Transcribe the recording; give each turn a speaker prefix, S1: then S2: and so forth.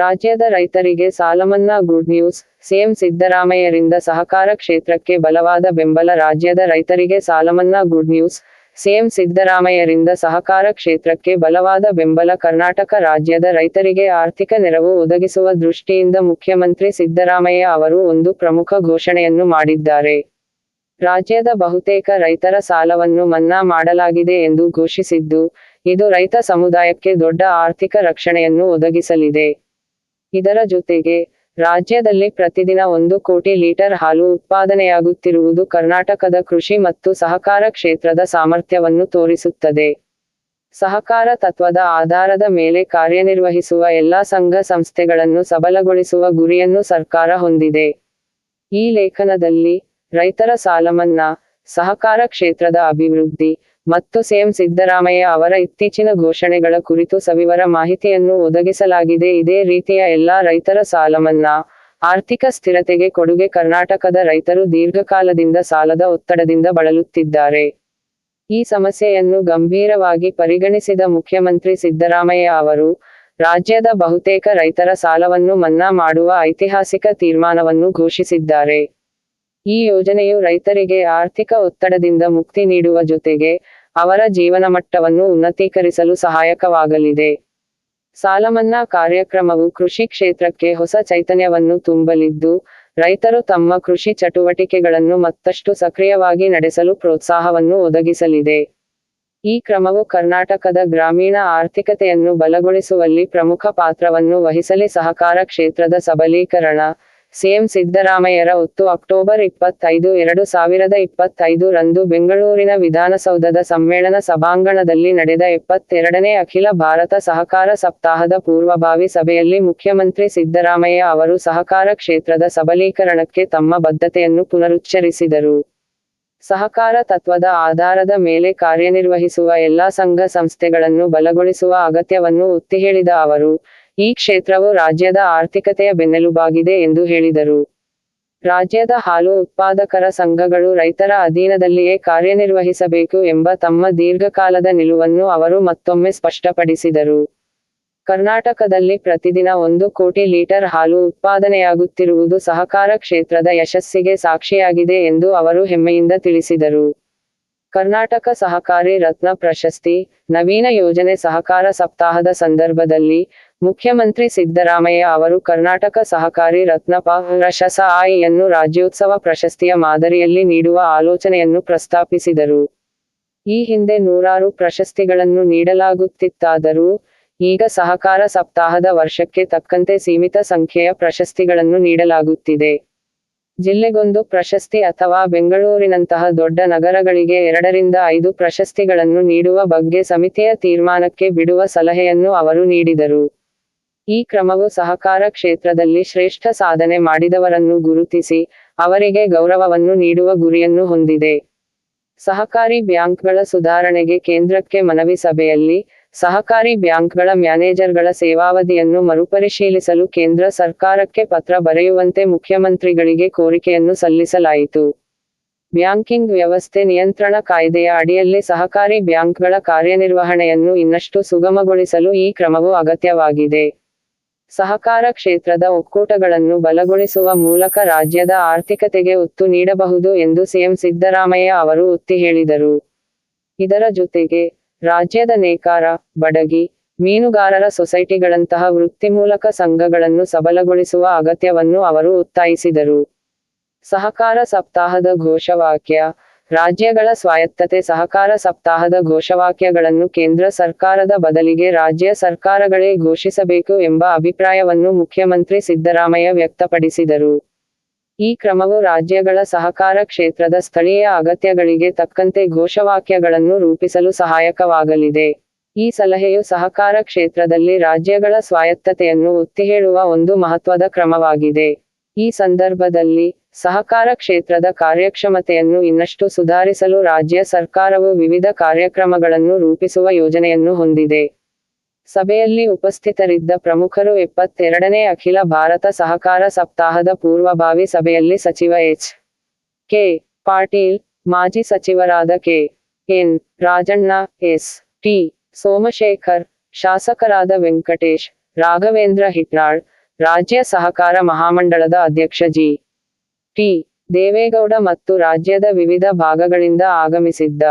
S1: ರಾಜ್ಯದ ರೈತರಿಗೆ ಸಾಲಮನ್ನಾ ಗುಡ್ ನ್ಯೂಸ್, ಸಿಎಂ ಸಿದ್ದರಾಮಯ್ಯರಿಂದ ಸಹಕಾರ ಕ್ಷೇತ್ರಕ್ಕೆ ಬಲವಾದ ಬೆಂಬಲ ರಾಜ್ಯದ ರೈತರಿಗೆ ಸಾಲಮನ್ನಾ ಗುಡ್ ನ್ಯೂಸ್, ಸಿಎಂ ಸಿದ್ದರಾಮಯ್ಯರಿಂದ ಸಹಕಾರ ಕ್ಷೇತ್ರಕ್ಕೆ ಬಲವಾದ ಬೆಂಬಲ ಕರ್ನಾಟಕ ರಾಜ್ಯದ ರೈತರಿಗೆ ಆರ್ಥಿಕ ನೆರವು ಒದಗಿಸುವ ದೃಷ್ಟಿಯಿಂದ ಮುಖ್ಯಮಂತ್ರಿ ಸಿದ್ದರಾಮಯ್ಯ ಅವರು ಒಂದು ಪ್ರಮುಖ ಘೋಷಣೆಯನ್ನು ಮಾಡಿದ್ದಾರೆ. ರಾಜ್ಯದ ಬಹುತೇಕ ರೈತರ ಸಾಲವನ್ನು ಮನ್ನಾ ಮಾಡಲಾಗಿದೆ ಎಂದು ಘೋಷಿಸಿದ್ದು, ಇದು ರೈತ ಸಮುದಾಯಕ್ಕೆ ದೊಡ್ಡ ಆರ್ಥಿಕ ರಕ್ಷಣೆಯನ್ನು ಒದಗಿಸಲಿದೆ. ಇದರ ಜೊತೆಗೆ, ರಾಜ್ಯದಲ್ಲಿ ಪ್ರತಿದಿನ ಒಂದು ಕೋಟಿ ಲೀಟರ್ ಹಾಲು ಉತ್ಪಾದನೆಯಾಗುತ್ತಿರುವುದು ಕರ್ನಾಟಕದ ಕೃಷಿ ಮತ್ತು ಸಹಕಾರ ಕ್ಷೇತ್ರದ ಸಾಮರ್ಥ್ಯವನ್ನು ತೋರಿಸುತ್ತದೆ. ಸಹಕಾರ ತತ್ವದ ಆಧಾರದ ಮೇಲೆ ಕಾರ್ಯನಿರ್ವಹಿಸುವ ಎಲ್ಲಾ ಸಂಘ ಸಂಸ್ಥೆಗಳನ್ನು ಸಬಲಗೊಳಿಸುವ ಗುರಿಯನ್ನು ಸರ್ಕಾರ ಹೊಂದಿದೆ. ಈ ಲೇಖನದಲ್ಲಿ ರೈತರ ಸಾಲಮನ್ನಾ ಸಹಕಾರ ಕ್ಷೇತ್ರದ ಅಭಿವೃದ್ಧಿ ಮತ್ತು ಸಿಎಂ ಸಿದ್ದರಾಮಯ್ಯ ಅವರ ಇತ್ತೀಚಿನ ಘೋಷಣೆಗಳ ಕುರಿತು ಸವಿವರ ಮಾಹಿತಿಯನ್ನು ಒದಗಿಸಲಾಗಿದೆ. ಇದೇ ರೀತಿಯ ಎಲ್ಲಾ ರೈತರ ಸಾಲಮನ್ನಾ, ಆರ್ಥಿಕ ಸ್ಥಿರತೆಗೆ ಕೊಡುಗೆ ಕರ್ನಾಟಕದ ರೈತರು ದೀರ್ಘಕಾಲದಿಂದ ಸಾಲದ ಒತ್ತಡದಿಂದ ಬಳಲುತ್ತಿದ್ದಾರೆ. ಈ ಸಮಸ್ಯೆಯನ್ನು ಗಂಭೀರವಾಗಿ ಪರಿಗಣಿಸಿದ ಮುಖ್ಯಮಂತ್ರಿ ಸಿದ್ದರಾಮಯ್ಯ ಅವರು, ರಾಜ್ಯದ ಬಹುತೇಕ ರೈತರ ಸಾಲವನ್ನು ಮನ್ನಾ ಮಾಡುವ ಐತಿಹಾಸಿಕ ತೀರ್ಮಾನವನ್ನು ಘೋಷಿಸಿದ್ದಾರೆ. ಈ ಯೋಜನೆಯು ರೈತರಿಗೆ ಆರ್ಥಿಕ ಒತ್ತಡದಿಂದ ಮುಕ್ತಿ ನೀಡುವ ಜೊತೆಗೆ ಅವರ ಜೀವನ ಮಟ್ಟವನ್ನು ಉನ್ನತೀಕರಿಸಲು ಸಹಾಯಕವಾಗಲಿದೆ. ಸಾಲಮನ್ನಾ ಕಾರ್ಯಕ್ರಮವು ಕೃಷಿ ಕ್ಷೇತ್ರಕ್ಕೆ ಹೊಸ ಚೈತನ್ಯವನ್ನು ತುಂಬಲಿದ್ದು, ರೈತರು ತಮ್ಮ ಕೃಷಿ ಚಟುವಟಿಕೆಗಳನ್ನು ಮತ್ತಷ್ಟು ಸಕ್ರಿಯವಾಗಿ ನಡೆಸಲು ಪ್ರೋತ್ಸಾಹವನ್ನು ಒದಗಿಸಲಿದೆ. ಈ ಕ್ರಮವು ಕರ್ನಾಟಕದ ಗ್ರಾಮೀಣ ಆರ್ಥಿಕತೆಯನ್ನು ಬಲಗೊಳಿಸುವಲ್ಲಿ ಪ್ರಮುಖ ಪಾತ್ರವನ್ನು ವಹಿಸಲಿ ಸಹಕಾರ ಕ್ಷೇತ್ರದ ಸಬಲೀಕರಣ ಸಿಎಂ ಸಿದ್ದರಾಮಯ್ಯರ ಒತ್ತು ಅಕ್ಟೋಬರ್ ಇಪ್ಪತ್ತೈದು, ಎರಡು ಸಾವಿರದ ಇಪ್ಪತ್ತೈದು ರಂದು ಬೆಂಗಳೂರಿನ ವಿಧಾನಸೌಧದ ಸಮ್ಮೇಳನ ಸಭಾಂಗಣದಲ್ಲಿ ನಡೆದ ಎಪ್ಪತ್ತೆರಡನೇ ಅಖಿಲ ಭಾರತ ಸಹಕಾರ ಸಪ್ತಾಹದ ಪೂರ್ವಭಾವಿ ಸಭೆಯಲ್ಲಿ ಮುಖ್ಯಮಂತ್ರಿ ಸಿದ್ದರಾಮಯ್ಯ ಅವರು ಸಹಕಾರ ಕ್ಷೇತ್ರದ ಸಬಲೀಕರಣಕ್ಕೆ ತಮ್ಮ ಬದ್ಧತೆಯನ್ನು ಪುನರುಚ್ಚರಿಸಿದರು. ಸಹಕಾರ ತತ್ವದ ಆಧಾರದ ಮೇಲೆ ಕಾರ್ಯನಿರ್ವಹಿಸುವ ಎಲ್ಲಾ ಸಂಘ ಸಂಸ್ಥೆಗಳನ್ನು ಬಲಗೊಳಿಸುವ ಅಗತ್ಯವನ್ನು ಒತ್ತಿ ಹೇಳಿದ ಅವರು ಈ ಕ್ಷೇತ್ರವು ರಾಜ್ಯದ ಆರ್ಥಿಕತೆಯ ಬೆನ್ನೆಲುಬಾಗಿದೆ ಎಂದು ಹೇಳಿದರು. ರಾಜ್ಯದ ಹಾಲು ಉತ್ಪಾದಕರ ಸಂಘಗಳು ರೈತರ ಅಧೀನದಲ್ಲಿಯೇ ಕಾರ್ಯನಿರ್ವಹಿಸಬೇಕು ಎಂಬ ತಮ್ಮ ದೀರ್ಘಕಾಲದ ನಿಲುವನ್ನು ಅವರು ಮತ್ತೊಮ್ಮೆ ಸ್ಪಷ್ಟಪಡಿಸಿದರು. ಕರ್ನಾಟಕದಲ್ಲಿ ಪ್ರತಿದಿನ ಒಂದು ಕೋಟಿ ಲೀಟರ್ ಹಾಲು ಉತ್ಪಾದನೆಯಾಗುತ್ತಿರುವುದು ಸಹಕಾರ ಕ್ಷೇತ್ರದ ಯಶಸ್ಸಿಗೆ ಸಾಕ್ಷಿಯಾಗಿದೆ ಎಂದು ಅವರು ಹೆಮ್ಮೆಯಿಂದ ತಿಳಿಸಿದರು. ಕರ್ನಾಟಕ ಸಹಕಾರಿ ರತ್ನ ಪ್ರಶಸ್ತಿ, ನವೀನ ಯೋಜನೆ ಸಹಕಾರ ಸಪ್ತಾಹದ ಸಂದರ್ಭದಲ್ಲಿ ಮುಖ್ಯಮಂತ್ರಿ ಸಿದ್ದರಾಮಯ್ಯ ಅವರು ಕರ್ನಾಟಕ ಸಹಕಾರಿ ರತ್ನ ಪ್ರಶಸಾಯಿಯನ್ನು ರಾಜ್ಯೋತ್ಸವ ಪ್ರಶಸ್ತಿಯ ಮಾದರಿಯಲ್ಲಿ ನೀಡುವ ಆಲೋಚನೆಯನ್ನು ಪ್ರಸ್ತಾಪಿಸಿದರು. ಈ ಹಿಂದೆ ನೂರಾರು ಪ್ರಶಸ್ತಿಗಳನ್ನು ನೀಡಲಾಗುತ್ತಿತ್ತಾದರೂ, ಈಗ ಸಹಕಾರ ಸಪ್ತಾಹದ ವರ್ಷಕ್ಕೆ ತಕ್ಕಂತೆ ಸೀಮಿತ ಸಂಖ್ಯೆಯ ಪ್ರಶಸ್ತಿಗಳನ್ನು ನೀಡಲಾಗುತ್ತಿದೆ. ಜಿಲ್ಲೆಗೊಂದು ಪ್ರಶಸ್ತಿ ಅಥವಾ ಬೆಂಗಳೂರಿನಂತಹ ದೊಡ್ಡ ನಗರಗಳಿಗೆ ಎರಡರಿಂದ ಐದು ಪ್ರಶಸ್ತಿಗಳನ್ನು ನೀಡುವ ಬಗ್ಗೆ ಸಮಿತಿಯ ತೀರ್ಮಾನಕ್ಕೆ ಬಿಡುವ ಸಲಹೆಯನ್ನು ಅವರು ನೀಡಿದರು. ಈ ಕ್ರಮವು ಸಹಕಾರ ಕ್ಷೇತ್ರದಲ್ಲಿ ಶ್ರೇಷ್ಠ ಸಾಧನೆ ಮಾಡಿದವರನ್ನು ಗುರುತಿಸಿ ಅವರಿಗೆ ಗೌರವವನ್ನು ನೀಡುವ ಗುರಿಯನ್ನು ಹೊಂದಿದೆ. ಸಹಕಾರಿ ಬ್ಯಾಂಕ್ಗಳ ಸುಧಾರಣೆಗೆ ಕೇಂದ್ರಕ್ಕೆ ಮನವಿ ಸಭೆಯಲ್ಲಿ ಸಹಕಾರಿ ಬ್ಯಾಂಕ್ಗಳ ಮ್ಯಾನೇಜರ್ಗಳ ಸೇವಾವಧಿಯನ್ನು ಮರುಪರಿಶೀಲಿಸಲು ಕೇಂದ್ರ ಸರ್ಕಾರಕ್ಕೆ ಪತ್ರ ಬರೆಯುವಂತೆ ಮುಖ್ಯಮಂತ್ರಿಗಳಿಗೆ ಕೋರಿಕೆಯನ್ನು ಸಲ್ಲಿಸಲಾಯಿತು. ಬ್ಯಾಂಕಿಂಗ್ ವ್ಯವಸ್ಥೆ ನಿಯಂತ್ರಣ ಕಾಯ್ದೆಯ ಅಡಿಯಲ್ಲಿ ಸಹಕಾರಿ ಬ್ಯಾಂಕ್ಗಳ ಕಾರ್ಯನಿರ್ವಹಣೆಯನ್ನು ಇನ್ನಷ್ಟು ಸುಗಮಗೊಳಿಸಲು ಈ ಕ್ರಮವು ಅಗತ್ಯವಾಗಿದೆ. ಸಹಕಾರ ಕ್ಷೇತ್ರದ ಒಕ್ಕೂಟಗಳನ್ನು ಬಲಗೊಳಿಸುವ ಮೂಲಕ ರಾಜ್ಯದ ಆರ್ಥಿಕತೆಗೆ ಒತ್ತು ನೀಡಬಹುದು ಎಂದು ಸಿಎಂ ಸಿದ್ದರಾಮಯ್ಯ ಅವರು ಒತ್ತಿ ಹೇಳಿದರು. ಇದರ ಜೊತೆಗೆ ರಾಜ್ಯದ ನೇಕಾರ, ಬಡಗಿ, ಮೀನುಗಾರರ ಸೊಸೈಟಿಗಳಂತಹ ವೃತ್ತಿಮೂಲಕ ಸಂಘಗಳನ್ನು ಸಬಲಗೊಳಿಸುವ ಅಗತ್ಯವನ್ನು ಅವರು ಒತ್ತಾಯಿಸಿದರು. ಸಹಕಾರ ಸಪ್ತಾಹದ ಘೋಷವಾಕ್ಯ ರಾಜ್ಯಗಳ ಸ್ವಾಯತ್ತತೆ ಸಹಕಾರ ಸಪ್ತಾಹದ ಘೋಷವಾಕ್ಯಗಳನ್ನು ಕೇಂದ್ರ ಸರ್ಕಾರದ ಬದಲಿಗೆ ರಾಜ್ಯ ಸರ್ಕಾರಗಳೇ ಘೋಷಿಸಬೇಕು ಎಂಬ ಅಭಿಪ್ರಾಯವನ್ನು ಮುಖ್ಯಮಂತ್ರಿ ಸಿದ್ದರಾಮಯ್ಯ ವ್ಯಕ್ತಪಡಿಸಿದರು. ಈ ಕ್ರಮವು ರಾಜ್ಯಗಳ ಸಹಕಾರ ಕ್ಷೇತ್ರದ ಸ್ಥಳೀಯ ಅಗತ್ಯಗಳಿಗೆ ತಕ್ಕಂತೆ ಘೋಷವಾಕ್ಯಗಳನ್ನು ರೂಪಿಸಲು ಸಹಾಯಕವಾಗಲಿದೆ. ಈ ಸಲಹೆಯು ಸಹಕಾರ ಕ್ಷೇತ್ರದಲ್ಲಿ ರಾಜ್ಯಗಳ ಸ್ವಾಯತ್ತತೆಯನ್ನು ಒತ್ತಿ ಹೇಳುವ ಒಂದು ಮಹತ್ವದ ಕ್ರಮವಾಗಿದೆ. ಈ ಸಂದರ್ಭದಲ್ಲಿ ಸಹಕಾರ ಕ್ಷೇತ್ರದ ಕಾರ್ಯಕ್ಷಮತೆಯನ್ನು ಇನ್ನಷ್ಟು ಸುಧಾರಿಸಲು ರಾಜ್ಯ ಸರ್ಕಾರವು ವಿವಿಧ ಕಾರ್ಯಕ್ರಮಗಳನ್ನು ರೂಪಿಸುವ ಯೋಜನೆಯನ್ನು ಹೊಂದಿದೆ. ಸಭೆಯಲ್ಲಿ ಉಪಸ್ಥಿತರಿದ್ದ ಪ್ರಮುಖರು ಎಪ್ಪತ್ತೆರಡನೇ ಅಖಿಲ ಭಾರತ ಸಹಕಾರ ಸಪ್ತಾಹದ ಪೂರ್ವಭಾವಿ ಸಭೆಯಲ್ಲಿ ಸಚಿವ ಎಚ್. ಕೆ. ಪಾಟೀಲ್, ಮಾಜಿ ಸಚಿವರಾದ K. N. Rajanna, S. T. Somashekar, ಶಾಸಕರಾದ ವೆಂಕಟೇಶ್, ರಾಘವೇಂದ್ರ ಹಿಟ್ನಾಳ್ ರಾಜ್ಯ ಸಹಕಾರ ಮಹಾಮಂಡಳದ ಅಧ್ಯಕ್ಷ ಜಿ. ಟಿ. ದೇವೇಗೌಡ ಮತ್ತು ರಾಜ್ಯದ ವಿವಿಧ ಭಾಗಗಳಿಂದ ಆಗಮಿಸಿದ್ದ